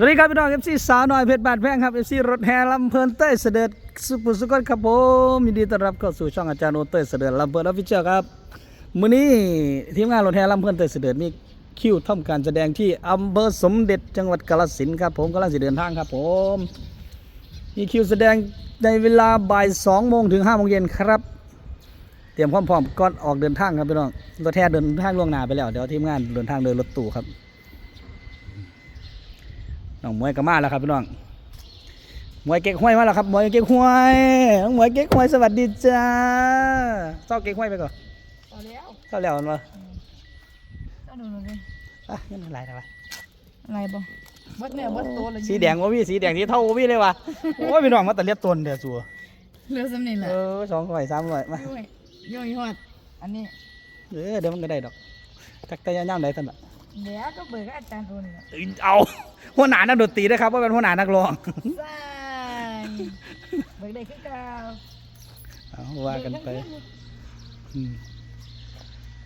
สวัสดีครับพี่น้องเอฟซีสาวน้อยเพชรบาดแพงครับเอฟซีรถแห่ลำเพลินเต้ยเสด็จสุปุสุกนครับผมยินดีต้อนรับเข้าสู่ช่องอาจารย์โอเต้ยเสด็จลำเพลินออฟฟิเชียลครับมื้อนี้ทีมงานรถแห่ลำเพลินเต้ยเสด็จมีคิวทำการแสดงที่อำเภอสมเด็จจังหวัดกาฬสินธุ์ครับผมกำลังจะเดินทางครับผมมีคิวแสดงในเวลาบ่าย2โมงถึง5โมงเย็นครับ เตรียมความพร้อมก่อนออกเดินทางครับพี่น้องรถแห่เดินทางล่วงหน้าไปแล้วเดี๋ยวทีมงานเดินทางโดยรถตู้ครับ น้องมวยก็มาแล้วครับพี่น้องมวยเก๊กห้วยมาแล้วครับมวยเก๊กห้วยน้องมวยเก๊กห้วยสวัสดีจ้าเศร้าเก๊กห้วยไปก่อนพอแล้วเศร้าแล้วมันวะต้องดูหน่อยดิอะเงินอะไรนะวะอะไรบ่เบิดเนี่ยเบิดโตเลยสีแดงวะพี่สีแดงที่เท่าพี่เลยวะโอ้ยพี่น้องมาแต่เลียบต้นเดี๋ยวสัวเรือสำนีแหละเออสองร้อยสามร้อยมายุ่ยยุ่ยหอดอันนี้เออเดี๋ยวมันก็ได้ดอกจักรยานย่ำได้ท่านละ เดี๋ยวก็เบิกกับอาจารย์โอนแหละเอา หัวหน้านักดนตรีนะครับว่าเป็นหัวหน้านักร้องใช่เบิกได้ขึ้นกล่าวเอาว่ากันไปอืม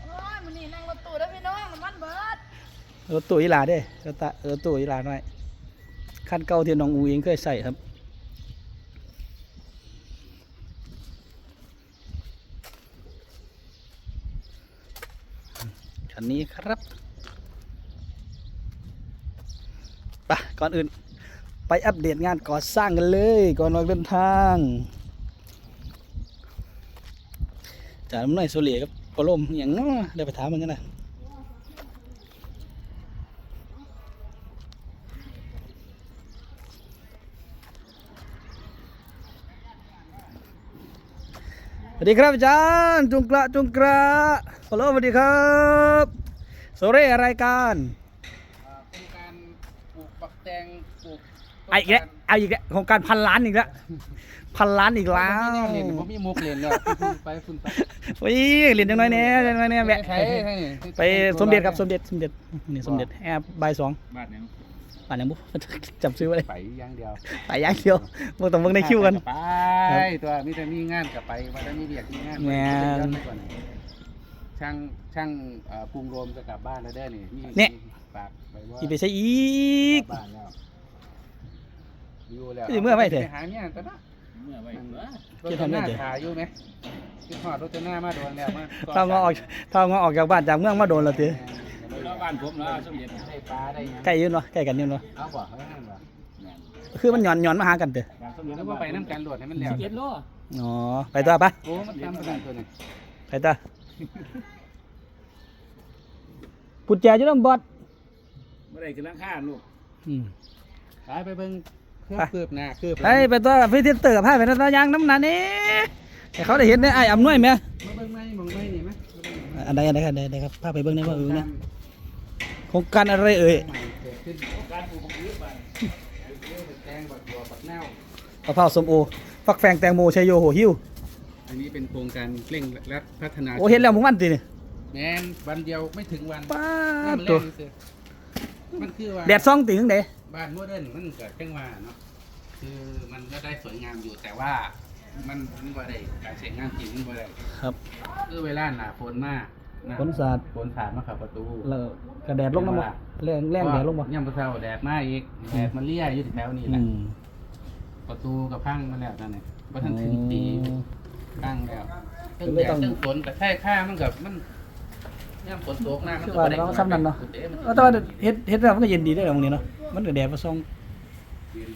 โอ้ยมันนี่นั่งรถตู้แล้วพี่น้องน้ำมันเบิดรถตู้อีหลาเด้รถตะรถตู้อีหลาหน่อยคันเก่าที่น้องอูเองเคยใส่ครับ คันนี้ครับ ไปก่อนอื่น ไปอัปเดตงานก่อสร้างกันเลย ก่อนออกเดินทางจ่าน้ำหน่อยโซเลียกับปลมอย่างเน้อเดี๋ยวไปถามมันกันนะสวัสดีครับอาจารย์จุงกระจุงกระฮัลโหลสวัสดีครับ โซเร่รายการ โครงการปลูกปัก แตงปลูกไอ้อีกแล้วเอาอีกแล้วโครงการพันล้านอีกแล้วพันล้านอีกแล้วผมมีแนวเรียนผมมีมุกเรียนแล้วไปฝุ่นไปโอ้ยเรียนจังน้อยเนี่ยจังน้อยเนี่ยแวะไปไปไปสมเด็จครับสมเด็จสมเด็จนี่สมเด็จแอบใบายสองบ้านไหนป่านยังบุจำซื้อไว้เลยไปอย่างเดียวไปย่างเดียวมึงต้องมึงในคิวกัน ไปตัวมีแต่มีงานกับไปว่าถ้ามีเบียกมีงานแม่นย้อนไปก่อน ช่างช่างเอ่อกรุงโรมจะกลับบ้านแล้วเด้อนี่มีเนี่ย ฝากไปว่าอีไปใช้อีกกลับบ้านแล้วอยู่แล้วสิเมื่อไหร่เถอะ ปหาเนี่ยก็นะเมื่อไว้เมื่อรถหน้าถ่ายอยู่ไหมคิดหอดรถหน้ามาโดนแล้วมาถ้ามาออกถ้ามาออกจากบ้านจากเมืองมาโดนและทีแล้วบ้านผมแล้วสมเด็จได้ปลาได้หยังใกล้ยืนวะใกล้กันยืนวะเอาบ่เอานั่นบ่คือมันหย่อนหย่อนมาหากันเถอะบ้านสมเด็จแล้วก็ไปน้ำกันโหลดให้มันแล้วสิบเอ็ดโลอ๋อไปต่อปะโอ้มันตามประกันตัวนี้ไปต่อ ปุจแจอยู่น้ำบอดเมื่อไรคือร่างข้าลูกอืมไปไปเบิ่งเครือบไปคืบหน้าคืบหไปลังไปตัวพี่ทิศเตอร์พาไปตัวอยางน้ำหนานี่ให้เขาได้เห็นได้ไอ้อำนวยไหมมาเบิ่งไหมมองไหมนี่ไหมอันใดอันใดอันใดอันใดครับพาไปเบิ่งได้บ่เบิ่งนะโครงการอะไรเอ่ยใหม่เกิดขึ้นการปลูกของยืมบ้านแตงบักบัวบักเน่ามะพร้าวส้มโอฟักแฟงแตงโมชัยโยโหหิว อันนี้เป็นโครงการเร่งและพัฒนาโอ้เห็นแล้วมึงวันตีนี่แมนวันเดียวไม่ถึงวันป้าน้าดมันตัวแรงเสียมันคือว่าแดดซ่องตีข้างใดบ้านโมเดิร์นมันเกิดขึ้นมาเนาะคือมันก็ได้สวยงามอยู่แต่ว่า มันมันบ่ได้การใช้งานจริงมันบ่ได้ครับคือเวลาหนาฝนมากหน้ฝนสาดฝนสาดมาขับประตู แล้วกระแดดลงน้ำบ่แรงแรงแดดลงบ่ ย่ำประเทาแดดมาอีกแดดมันเลี่ยอยู่แถวนี้แหอืละมประตูกับพังมาแล้วนั่นเองว่าท่านถึงตี พังแล้วก็ตั้งเลยแดต้ดองตั้งฝนแต่แค่ข้ามันกับมันย่ำฝนตกหน้ามันคือก็ว่าบ่ได้เราซ้ำนั่นเนาะเอ๊ะมันเออแต่ว่าเฮ็ดเฮ็ดแล้วมันก็เย็นดีได้ตรงนี้เนาะมันก็แดดมาซ่อง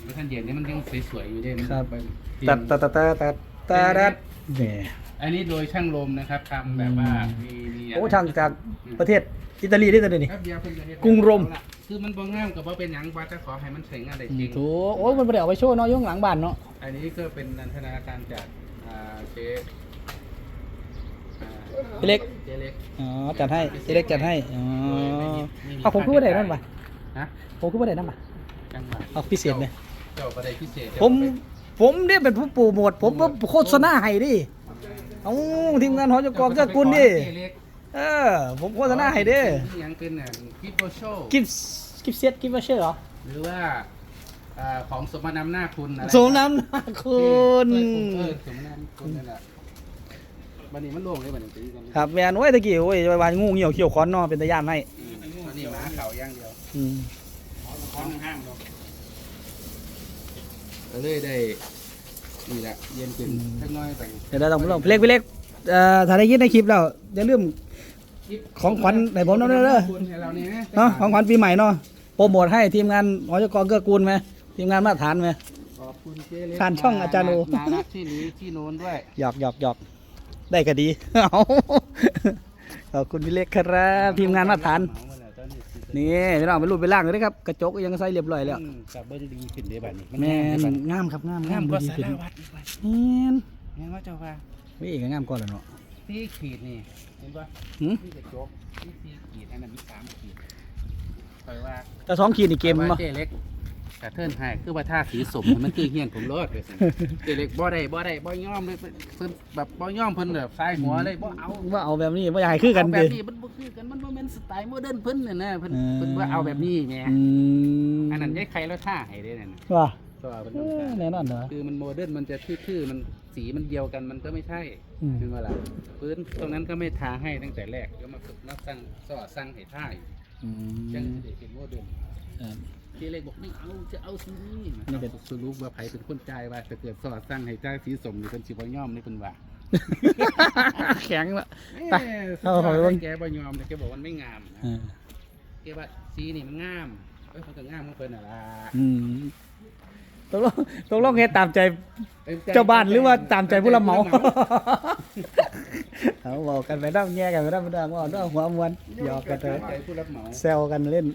ไม่ท่านเย็นนี่มันยังสวยๆอยู่เด้มันครับไปตัดตัดตัดตัดตัดตัดตัดแหมอันนี้โดยช่างลมนะครับทำแบบว่ามีมีะไรโอ้ทางจากประเทศอิตาลีได้ตัวนี้แป๊บเดียวเพิ่นจะเฮ็ดกรุงโรม คือมันบ่งามกับว่าเป็นหยังว่าจะขอให้มันใช้งานได้จริงโถโอ้ยมันบ่ได้เอาไปโชว์เนาะอยู่ข้างหลังบ้านเนาะ อันนี้ก็เป็นนันทนาการจากอ่า เจ๊อ่าพี่เล็ก เจ๊เล็กอ๋อ จัดให้พี่เล็กจัดให้ อ๋อไม่มีไม่มีเอาผมคือบ่ได้นั่นป่ะฮะผมคือบ่ได้นั่นป่ะจังหวะเอาพิเศษเลยเจ้าประเดพิเศษผม ผมเนี่ยเป็นผู้โปรโมทผมก็โฆษณาให้ดิเอาทีมงานหอจกรเจ้ากุลดิเจ๊เล็กเออ ผมโฆษณาให้เด้อนี่ยังเป็นอะกิฟต์โบโชกิฟต์กิฟต์เซตกิฟต์วอเชอร์เหรอ หรือว่า อ่าของสมนำหน้าคุณอะไรสมน้ำหน้าคุณเออสมนำคุณนั่นแหละบันนี้มันโล่งเลยบันนี้ตีกันครับแมนโอ้ยตะกี้โอ้ยไปวานงูเหี่ยวเขียวค้อนเนอเป็นตะย่านให้อืมอันนี้หมาเขาอย่างเดียวอืมของห้างเนาะก็เลยได้นี่แหละเย็นขึ้นสักหน้อยไปเดี๋ยวเราต้องลองพี่เล็กพี่เล็กเอ่อถ้าได้ยินในคลิปแล้วอย่าลืม ของขวัญให้ผมหน่อยเด้อ คุณให้เราเนี่ยเนาะของขวัญปีใหม่เนาะโปรโมทให้ทีมงานหอจกรเกื้อกูลไหม ทีมงานมาตรฐานไหม ขอบคุณเจ๊เล็กผ่านช่องอาจารย์โอน่ารักที่นี้ที่โน้นด้วย หยอกหยอกหยอกได้ก็ดี เอาขอบคุณพี่เล็กครับทีมงานมาตรฐานนี่พี่น้องไปรูปไปล่างเลยนะครับ กระจกก็ยังใส่เรียบร้อยแล้วกับเบิ้งดีขึ้นได้บัดนี้แม่งามนงามครับงามงามก็ดีสาขึ้นรวัตรอีกไปแม่นแม่นว่าเจ้าว่าเว้ยก็งามก่อนแล้วเนาะที่ขีดนี่เห็นปะหืมที่กระจกที่สี่ขีดอันนั้นมีสามขีดคอยว่าแต่สองขีดนี่เกมว่าเนาะเจ๊เล็ก กระเทินให้คือว่าท่าสีสมให้มันคือเฮี้ยนผมรอดเลยสิเจ๊เล็กบ่ได้บ่ได้บ่ยอมเลยเพิ่นแบบบ่ยอมเพิ่นแบบสายหัวเลยบ่เอาว่าเอาแบบนี้ว่าอยากให้คือกันเอาแบเด้บนี้มันบ่คือกันมันบ่แม่นสไตล์โมเดิร์นเพิ่นน่ะนะเพิ่นเออเพิ่นว่าเอาแบบนี้แหม่อืมอันนั้นยายใครแล้วท่าให้เด้นั่นน่ะว่าก็ว่าเพิ่นเอต้องอการแน่นอนเหรอคือมันโมเดิร์นมันจะทื่อๆมันสีมันเดียวกันมันก็ไม่ใช่ อืม คือว่าล่ะพื้นตรงนั้นก็ไม่ทาให้ตั้งแต่แรกก็มาฝึกนักสร้างสอดสร้างให้ท่าอยู่อืยังมจะได้เป็นโมเดิร์น ครับ ที่เล็กบอกไม่เอาจะเอาสีนี้นี่เป็นสรุปว่าไผเป็นคนจ่ายว่าถ้าเกิดสอดสร้างให้จ่ายสีสมนี่เป็นสิบ่ยอมนี่เป็นว่าแข็งละไปไปเอาเข้าไปเบิ่งแกบ่ยอมแต่แกบอกมันไม่งามนะอ่าแกว่าสีนี่มันงามเอ้ยมันก็งามของเพิ่นน่ะล่ะอืมตกลงตกลงเฮ็ดตามใจเจ้าบ้านหรือว่าตามใจผู้รับเหมาเอาบอกกันไปด้ามแย่กันไปด้ามไปด้ามว่าด้ามหัวมวนหยอกกันไปตามใจผู้รับเหมาแซวกันเล่น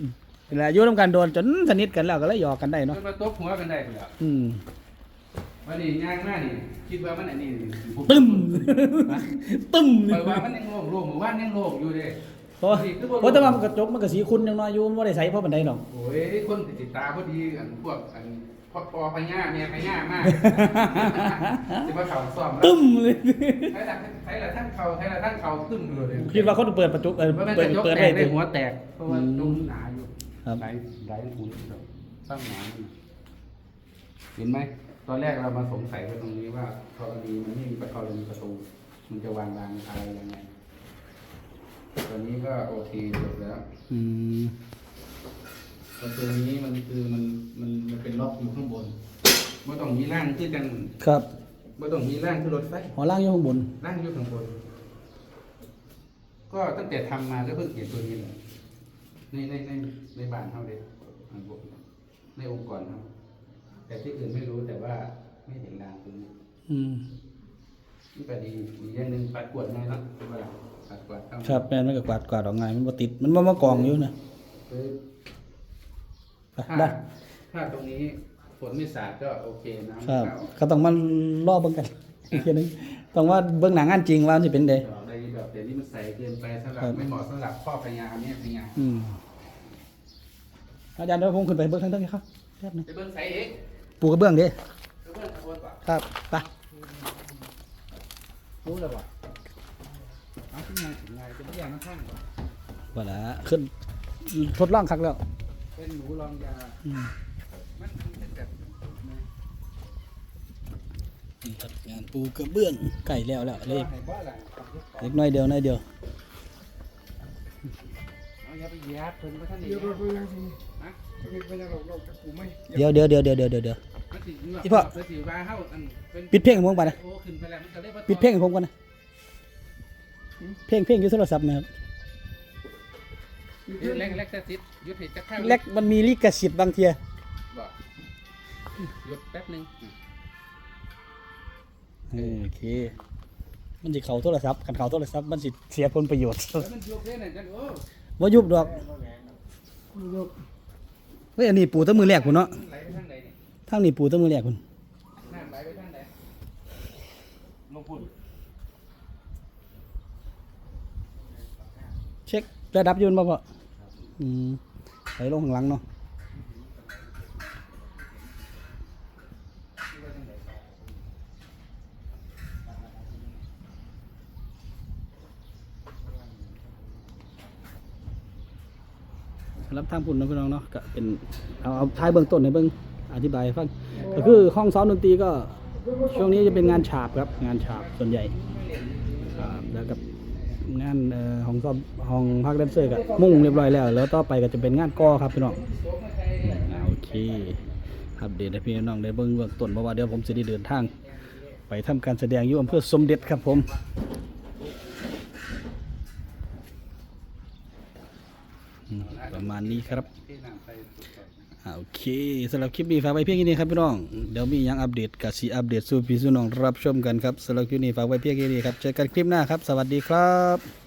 เวลาอยู่ร่วมกันโดนจนสนิทกันแล้วก็เลยหยอกกันได้เนาะเพิ่นมาตบหัวกันได้พุ่นล่ะอืมวันนี้ย่างหน้านี่คิดว่ามันอันนี้ตึ้ม ตึ้มเปิดว่ามันยังโล่งโล่งหมู่บ้านยังโล่งอยู่เด้เพราะเพราะแต่ว่ามันกระจกมันก็สีคุณยังน้อยอยู่มันบ่ได้ใส่เพราะบันไดดอกโอ้ยคนติดตาพอดีอันพวกอันพ่อปอพญาเมียพญามากจะมาเข่าซ่อมตึ้มเลยใครละใครละท่านเข่าใครละท่านเข่าตึ้มเลยคิดว่าเขาจะเปิดประตูเออว่ามันเปิดจะยกเปิดแตได้กได้หัวแตกเพราะว่าอืมตรงหนาอยู่ ครับ ไหลไหลหูสร้างหนาอยู่เห็นไหม ตอนแรกเรามาสงสัยว่าตรงนี้ว่าธรณีมันไม่มีประตูมีประตู มันจะวางรางอะไรยังไงตอนนี้ก็โอเคจบแล้วอืมประตูนี้มันคือมันมันมันเป็นล็อกอยู่ข้างบนไม่ต้องมีร่างคือกันครับไม่ต้องมีร่างคือรถไฟหอล่างอยู่ข้างบนร่างอยู่ข้างบน ก็ตั้งแต่ทำมาก็เพิ่งเห็นตัวนี้เลย ในในในในบ้านเขาเด็กในองค์กรเขาแต่ที่อื่นไม่รู้แต่ว่าไม่เห็นรางตรงนี้อืมนี่ก็ดีอีกอย่างหนึ่งปัดกวาดง่ายเนาะเพราะว่าปัดกวาดเข้าครับแม่นมันก็กวาดกวาดออกง่ายมันบ่ติด มันบ่มากองอยู่นะคือไปถ้าได้ถ้าตรงนี้ฝนไม่สาดก็โอเคน้ำครับเข้าก็ต้องมารอเบิ่งกันอีกทีหนึงต้องว่าเบิ่งหนังงานจริงว่ามันสิเป็นไดอะไรแบบ เดี๋ยวนี้มันใสเกินไปสำหรับครับ ไม่เหมาะสำหรับพ่อพญาเนี่ยพญาอืมอาจารย์เดี๋ยวผมขึ้นไปเบิ่งทางเทิงครับแป๊บหนึงจะเบิ้งใสเองปูกระเบื้องเด้จะเบิ้งขบวนป่ะครับไปรู้แล้วว่ะเอาขึ้นมาถึงไงจะไม่ยางข้างๆก่อนว่าละขึ้นทดลองครั้งแล้วเป็นหนูรองยา อืม มันเป็นแบบ นี่ครับงานปูกระเบื้องใกล้แล้วแล้วเลยไหนบ้าอะไรเล็กน้อยเดียวน้อยเดียวเอาอย่าไปเหยียบเพิ่นว่าท่านนี่เดี๋ยวเราไปยังสิฮะไม่ไปยังเราเราจะกูไม่เดี๋ยวเดี๋ยวเดี๋ยวเดี๋ยวเดี๋ยวเดี๋ยวมันสิอีพ่อมันสิว่าเฮาอันเป็นปิดเพลงให้ผมก่อนนะโอ้ขึ้นไปแล้วมันก็เลยว่าปิดเพลงให้ผมก่อนนะเพลงเพลงอยู่โทรศัพท์นะครับเล็กเล็กแต่ติดหยุดเหตุจะเข้าเล็กมันมีลิขสิทธิ์บางเทียบอกหยุดแป๊บหนึงเออโอเค มันสิเข้าโทรศัพท์คันเข้าโทรศัพท์มันสิเสียผลประโยชน์ แล้วมันยกได้ไหนจันโอ้บ่ยุบดอกเฮ้ยอันนี้ปูแตั้งมือแรกพุ่นเนาะไหลไปทางใดเนี่ยทางนี้ปูแตั้งมือแรกพุ่นน้ำไหลไปทางใดลงพุ่นเช็คระดับอยืนบ่พ่ออืมไหลลงข้างหลังเนาะสำหรับ ทางพุ่นนะพี่น้องเนาะก็เป็นเอาเอาท้ายเบื้องต้นให้เบื้องอธิบายให้ฟังก็คือห้องซ้อมดนตรีก็ช่วงนี้จะเป็นงานฉาบครับ งานฉาบส่วนใหญ่อ่าแล้วกับงานเอ่อของซ้อมห้องพักแดนเซอร์ก็มุ่งเรียบร้อยแล้ว แล้วต่อไปก็จะเป็นงานก่อครับพี่น้องอ่าโอเคอัปเดตให้พี่น้องได้เบิ่งเบื้องต้นเพราะว่าเดี๋ยวผมจะได้เดินทาง ไปทำการแสดงอยู่อำเภอสมเด็จครับผมอื มาณนี้ครับโอเคสำหรับคลิปนี้ฝากไว้เพียงแค่นี้ครับพี่น้องเดี๋ยวมียังอัปเดตกับสีอัปเดตสู่พี่สู่น้องรับชมกันครับสำหรับคลิปนี้ฝากไว้เพียงแค่นี้ครับเจอกันคลิปหน้าครับ สวัสดีครับ